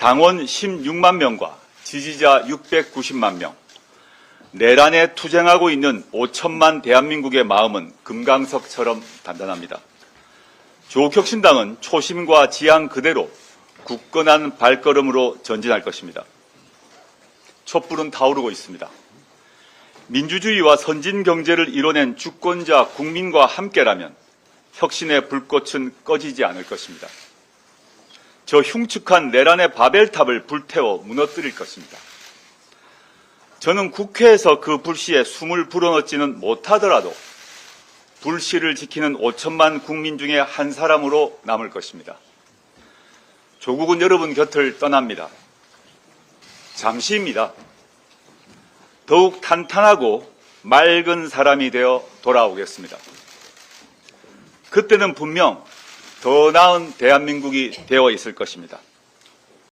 당원 16만 명과 지지자 690만 명, 내란에 투쟁하고 있는 5천만 대한민국의 마음은 금강석처럼 단단합니다. 조국혁신당은 초심과 지향 그대로 굳건한 발걸음으로 전진할 것입니다. 촛불은 타오르고 있습니다. 민주주의와 선진 경제를 이뤄낸 주권자 국민과 함께라면 혁신의 불꽃은 꺼지지 않을 것입니다. 저 흉측한 내란의 바벨탑을 불태워 무너뜨릴 것입니다. 저는 국회에서 그 불씨에 숨을 불어넣지는 못하더라도 불씨를 지키는 5천만 국민 중에 한 사람으로 남을 것입니다. 조국은 여러분 곁을 떠납니다. 잠시입니다. 더욱 탄탄하고 맑은 사람이 되어 돌아오겠습니다. 그때는 분명 더 나은 대한민국이 되어 있을 것입니다.